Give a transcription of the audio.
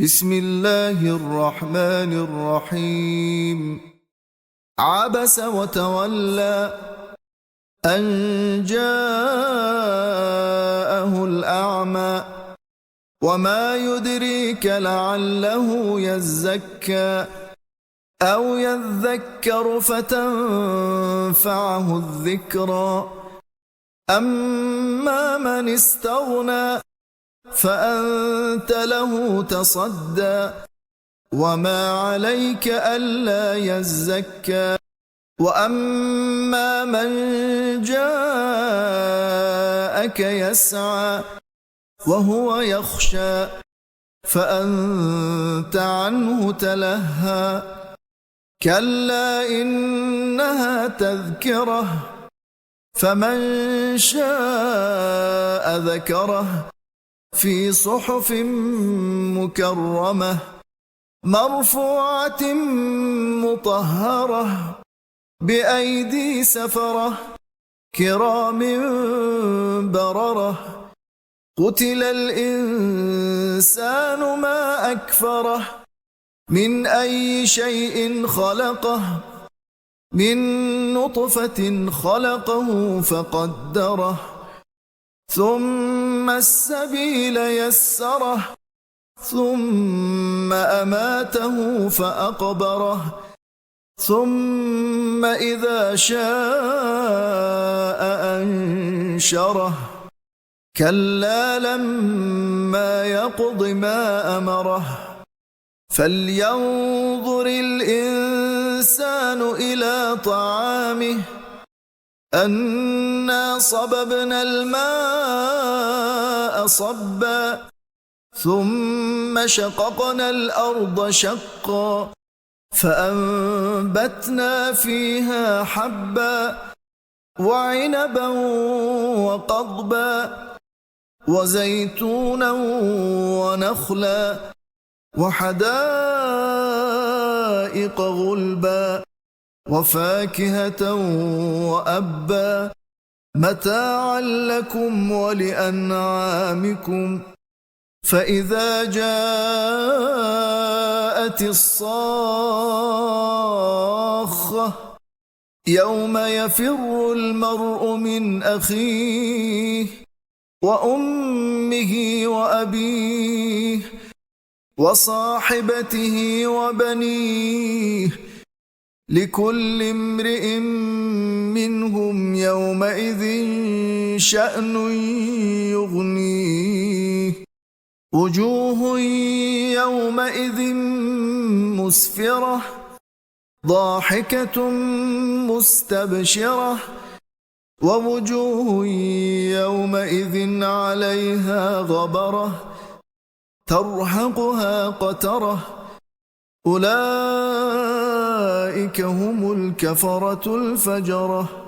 بسم الله الرحمن الرحيم. عبس وتولى أن جاءه الأعمى وما يدريك لعله يزكى أو يذكر فتنفعه الذكرى. أما من استغنى فأنت له تصدى وما عليك ألا يزكى وأما من جاءك يسعى وهو يخشى فأنت عنه تلهى كلا إنها تذكرة فمن شاء ذكره في صحف مكرمة مرفوعة مطهرة بأيدي سفرة كرام بررة. قتل الإنسان ما أكفره من أي شيء خلقه من نطفة خلقه فقدره. ثم السبيل يسره ثم أماته فأقبره ثم إذا شاء أنشره. كلا لما يقض ما أمره. فلينظر الإنسان إلى طعامه أنا صببنا الماء صبا ثم شققنا الأرض شقا فأنبتنا فيها حبا وعنبا وقضبا وزيتونا ونخلا وحدائق غلبا وفاكهة وأبا متاعا لكم ولأنعامكم. فإذا جاءت الصاخة يوم يفر المرء من أخيه وأمه وأبيه وصاحبته وبنيه لكل امرئ منهم يومئذ شأن يغنيه. وجوه يومئذ مسفرة ضاحكة مستبشرة. ووجوه يومئذ عليها غبرة ترهقها قترة. أولئك هم الكفرة الفجرة.